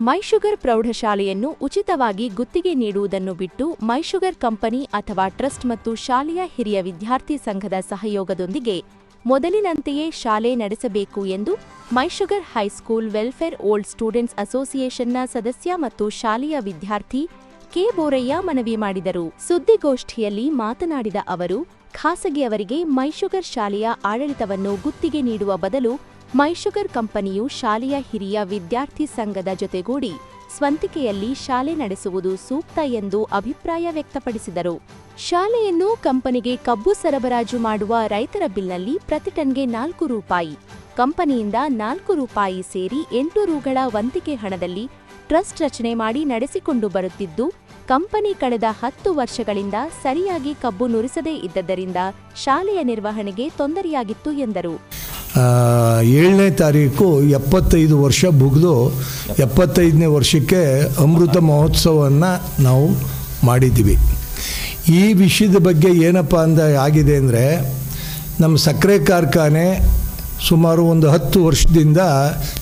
ಮೈಶುಗರ್ ಪ್ರೌಢಶಾಲೆಯನ್ನು ಉಚಿತವಾಗಿ ಗುತ್ತಿಗೆ ನೀಡುವುದನ್ನು ಬಿಟ್ಟು ಮೈಶುಗರ್ ಕಂಪನಿ ಅಥವಾ ಟ್ರಸ್ಟ್ ಮತ್ತು ಶಾಲೆಯ ಹಿರಿಯ ವಿದ್ಯಾರ್ಥಿ ಸಂಘದ ಸಹಯೋಗದೊಂದಿಗೆ ಮೊದಲಿನಂತೆಯೇ ಶಾಲೆ ನಡೆಸಬೇಕು ಎಂದು Mysugar high school welfare old students ಅಸೋಸಿಯೇಷನ್ನ ಸದಸ್ಯ ಮತ್ತು ಶಾಲೆಯ ವಿದ್ಯಾರ್ಥಿ ಕೆ ಬೋರಯ್ಯ ಮನವಿ ಮಾಡಿದರು. ಸುದ್ದಿಗೋಷ್ಠಿಯಲ್ಲಿ ಮಾತನಾಡಿದ ಅವರು, ಖಾಸಗಿಯವರಿಗೆ ಮೈಶುಗರ್ ಶಾಲೆಯ ಆಡಳಿತವನ್ನು ಗುತ್ತಿಗೆ ನೀಡುವ ಬದಲು ಮೈಶುಗರ್ ಕಂಪನಿಯು ಶಾಲೆಯ ಹಿರಿಯ ವಿದ್ಯಾರ್ಥಿ ಸಂಘದ ಜೊತೆಗೂಡಿ ಸ್ವಂತಿಕೆಯಲ್ಲಿ ಶಾಲೆ ನಡೆಸುವುದು ಸೂಕ್ತ ಎಂದು ಅಭಿಪ್ರಾಯ ವ್ಯಕ್ತಪಡಿಸಿದರು. ಶಾಲೆಯನ್ನು ಕಂಪನಿಗೆ ಕಬ್ಬು ಸರಬರಾಜು ಮಾಡುವ ರೈತರ ಬಿಲ್ನಲ್ಲಿ ಪ್ರತಿ ಟನ್ಗೆ ನಾಲ್ಕು ರೂಪಾಯಿ, ಕಂಪನಿಯಿಂದ ನಾಲ್ಕು ರೂಪಾಯಿ ಸೇರಿ ಎಂಟು ರೂಗಳ ವಂತಿಕೆ ಹಣದಲ್ಲಿ ಟ್ರಸ್ಟ್ ರಚನೆ ಮಾಡಿ ನಡೆಸಿಕೊಂಡು ಬರುತ್ತಿದ್ದು, ಕಂಪನಿ ಕಳೆದ ಹತ್ತು ವರ್ಷಗಳಿಂದ ಸರಿಯಾಗಿ ಕಬ್ಬು ನುರಿಸದೇ ಇದ್ದದರಿಂದ ಶಾಲೆಯ ನಿರ್ವಹಣೆಗೆ ತೊಂದರೆಯಾಗಿತ್ತು ಎಂದರು. ಏಳನೇ ತಾರೀಕು ಎಪ್ಪತ್ತೈದು ವರ್ಷ ಮುಗಿದು ಎಪ್ಪತ್ತೈದನೇ ವರ್ಷಕ್ಕೆ ಅಮೃತ ಮಹೋತ್ಸವವನ್ನು ನಾವು ಮಾಡಿದ್ದೀವಿ. ಈ ವಿಷಯದ ಬಗ್ಗೆ ಏನಪ್ಪ ಅಂದ ಆಗಿದೆ ಅಂದರೆ, ನಮ್ಮ ಸಕ್ಕರೆ ಕಾರ್ಖಾನೆ ಸುಮಾರು ಒಂದು ಹತ್ತು ವರ್ಷದಿಂದ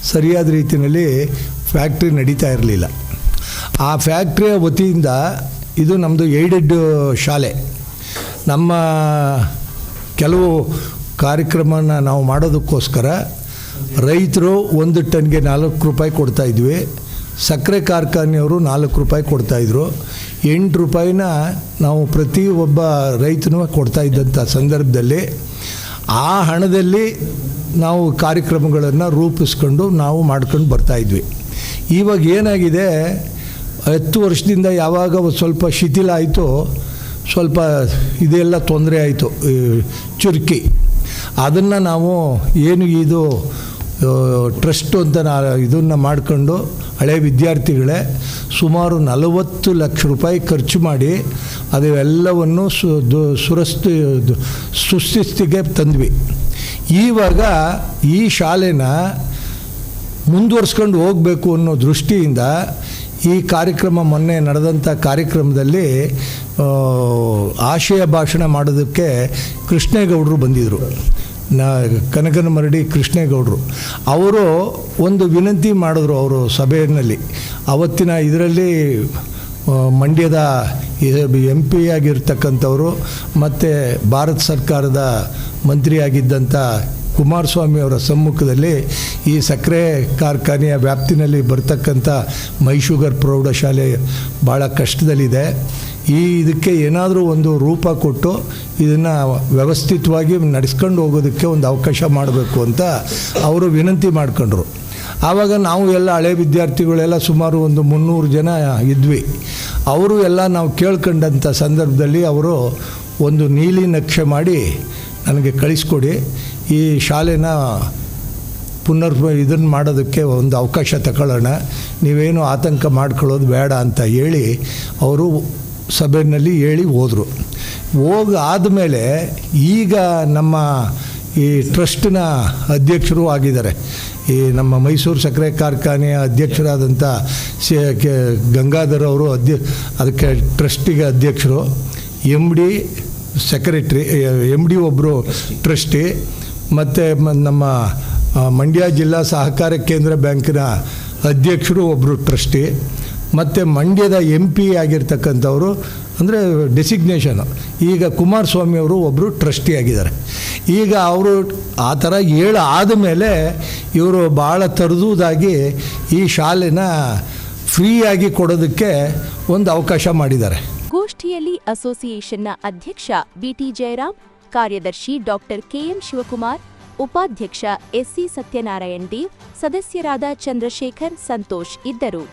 ಸರಿಯಾದ ರೀತಿಯಲ್ಲಿ ಫ್ಯಾಕ್ಟ್ರಿ ನಡೀತಾ ಇರಲಿಲ್ಲ. ಆ ಫ್ಯಾಕ್ಟ್ರಿಯ ವತಿಯಿಂದ ಇದು ನಮ್ಮದು ಏಡೆಡ್ ಶಾಲೆ. ನಮ್ಮ ಕೆಲವು ಕಾರ್ಯಕ್ರಮನ ನಾವು ಮಾಡೋದಕ್ಕೋಸ್ಕರ ರೈತರು ಒಂದು ಟನ್ಗೆ ನಾಲ್ಕು ರೂಪಾಯಿ ಕೊಡ್ತಾಯಿದ್ವಿ ಸಕ್ಕರೆ ಕಾರ್ಖಾನೆಯವರು ನಾಲ್ಕು ರೂಪಾಯಿ ಕೊಡ್ತಾಯಿದ್ರು ಎಂಟು ರೂಪಾಯಿನ ನಾವು ಪ್ರತಿ ಒಬ್ಬ ರೈತನೂ ಕೊಡ್ತಾ ಇದ್ದಂಥ ಸಂದರ್ಭದಲ್ಲಿ ಆ ಹಣದಲ್ಲಿ ನಾವು ಕಾರ್ಯಕ್ರಮಗಳನ್ನು ರೂಪಿಸ್ಕೊಂಡು ನಾವು ಮಾಡ್ಕೊಂಡು ಬರ್ತಾಯಿದ್ವಿ ಇವಾಗ ಏನಾಗಿದೆ? ಹತ್ತು ವರ್ಷದಿಂದ ಯಾವಾಗ ಸ್ವಲ್ಪ ಶಿಥಿಲ ಆಯಿತು, ಸ್ವಲ್ಪ ಇದೆಲ್ಲ ತೊಂದರೆ ಆಯಿತು. ಚುರುಕಿ. ಅದನ್ನು ನಾವು ಏನು ಇದು ಟ್ರಸ್ಟ್ ಅಂತ ನಾ ಇದನ್ನು ಮಾಡಿಕೊಂಡು ಹಳೆ ವಿದ್ಯಾರ್ಥಿಗಳೇ ಸುಮಾರು ನಲವತ್ತು ಲಕ್ಷ ರೂಪಾಯಿ ಖರ್ಚು ಮಾಡಿ ಅದೆಲ್ಲವನ್ನು ಸು ಸುರಸ್ತಿ ಸುಸ್ಥಿತಿಗೆ ತಂದ್ವಿ. ಈವಾಗ ಈ ಶಾಲೆನ ಮುಂದುವರ್ಸ್ಕೊಂಡು ಹೋಗಬೇಕು ಅನ್ನೋ ದೃಷ್ಟಿಯಿಂದ ಈ ಕಾರ್ಯಕ್ರಮ ಮೊನ್ನೆ ನಡೆದಂಥ ಕಾರ್ಯಕ್ರಮದಲ್ಲಿ ಆಶಯ ಭಾಷಣ ಮಾಡೋದಕ್ಕೆ ಕೃಷ್ಣೇಗೌಡರು ಬಂದಿದ್ದರು ನ ಕನಕನಮರಡಿ ಕೃಷ್ಣೇಗೌಡರು. ಅವರು ಒಂದು ವಿನಂತಿ ಮಾಡಿದ್ರು ಅವರು ಸಭೆಯಲ್ಲಿ. ಅವತ್ತಿನ ಇದರಲ್ಲಿ ಮಂಡ್ಯದ ಎಂ ಪಿ ಆಗಿರ್ತಕ್ಕಂಥವರು ಮತ್ತು ಭಾರತ ಸರ್ಕಾರದ ಮಂತ್ರಿಯಾಗಿದ್ದಂಥ ಕುಮಾರಸ್ವಾಮಿ ಅವರ ಸಮ್ಮುಖದಲ್ಲಿ ಈ ಸಕ್ಕರೆ ಕಾರ್ಖಾನೆಯ ವ್ಯಾಪ್ತಿನಲ್ಲಿ ಬರ್ತಕ್ಕಂಥ ಮೈಶುಗರ್ ಪ್ರೌಢಶಾಲೆ ಭಾಳ ಕಷ್ಟದಲ್ಲಿದೆ. ಈ ಇದಕ್ಕೆ ಏನಾದರೂ ಒಂದು ರೂಪ ಕೊಟ್ಟು ಇದನ್ನು ವ್ಯವಸ್ಥಿತವಾಗಿ ನಡೆಸ್ಕೊಂಡು ಹೋಗೋದಕ್ಕೆ ಒಂದು ಅವಕಾಶ ಮಾಡಬೇಕು ಅಂತ ಅವರು ವಿನಂತಿ ಮಾಡ್ಕೊಂಡ್ರು. ಆವಾಗ ನಾವು ಎಲ್ಲ ಹಳೆ ವಿದ್ಯಾರ್ಥಿಗಳೆಲ್ಲ ಸುಮಾರು ಒಂದು ಮುನ್ನೂರು ಜನ ಇದ್ವಿ. ಅವರು ಎಲ್ಲ ನಾವು ಕೇಳ್ಕೊಂಡಂಥ ಸಂದರ್ಭದಲ್ಲಿ ಅವರು ಒಂದು ನೀಲಿ ನಕ್ಷೆ ಮಾಡಿ ನನಗೆ ಕಳಿಸ್ಕೊಡಿ, ಈ ಶಾಲೆನ ಪುನರ್ ಇದನ್ನು ಮಾಡೋದಕ್ಕೆ ಒಂದು ಅವಕಾಶ ತಗೊಳ್ಳೋಣ, ನೀವೇನು ಆತಂಕ ಮಾಡ್ಕೊಳ್ಳೋದು ಬೇಡ ಅಂತ ಹೇಳಿ ಅವರು ಸಭೆಯಲ್ಲಿ ಹೇಳಿ ಹೋದರು. ಹೋಗಿ ಆದಮೇಲೆ ಈಗ ನಮ್ಮ ಈ ಟ್ರಸ್ಟ್ನ ಅಧ್ಯಕ್ಷರು ಆಗಿದ್ದಾರೆ. ಈ ನಮ್ಮ ಮೈಸೂರು ಸಕ್ಕರೆ ಕಾರ್ಖಾನೆಯ ಅಧ್ಯಕ್ಷರಾದಂಥ ಸಿ ಕೆ ಗಂಗಾಧರ್ ಅವರು ಅಧ್ಯ ಅದಕ್ಕೆ ಟ್ರಸ್ಟಿಗೆ ಅಧ್ಯಕ್ಷರು. M D secretary M D ಒಬ್ಬರು ಟ್ರಸ್ಟಿ ಮತ್ತು ನಮ್ಮ ಮಂಡ್ಯ ಜಿಲ್ಲಾ ಸಹಕಾರ ಕೇಂದ್ರ ಬ್ಯಾಂಕಿನ ಅಧ್ಯಕ್ಷರು ಒಬ್ಬರು ಟ್ರಸ್ಟಿ. ಮತ್ತು ಮಂಡ್ಯದ ಎಂ ಪಿ ಆಗಿರ್ತಕ್ಕಂಥವರು, ಅಂದರೆ ಡೆಸಿಗ್ನೇಷನು ಈಗ ಕುಮಾರಸ್ವಾಮಿ ಅವರು ಒಬ್ಬರು ಟ್ರಸ್ಟಿ ಆಗಿದ್ದಾರೆ. ಈಗ ಅವರು ಆ ಥರ ಹೇಳ ಆದಮೇಲೆ ಇವರು ಭಾಳ ತರದುದಾಗಿ ಈ ಶಾಲೆನ ಫ್ರೀಯಾಗಿ ಕೊಡೋದಕ್ಕೆ ಒಂದು ಅವಕಾಶ ಮಾಡಿದ್ದಾರೆ. ಗೋಷ್ಠಿಯಲ್ಲಿ ಅಸೋಸಿಯೇಷನ್ನ ಅಧ್ಯಕ್ಷ ಬಿಟಿ ಜಯರಾಮ್, ಕಾರ್ಯದರ್ಶಿ ಡಾಕ್ಟರ್ ಕೆಎಂ ಶಿವಕುಮಾರ್, ಉಪಾಧ್ಯಕ್ಷ ಎಸ್ಸಿ ಸತ್ಯನಾರಾಯಣ್ ದೇವ್, ಸದಸ್ಯರಾದ ಚಂದ್ರಶೇಖರ್ ಸಂತೋಷ್ ಇದ್ದರು.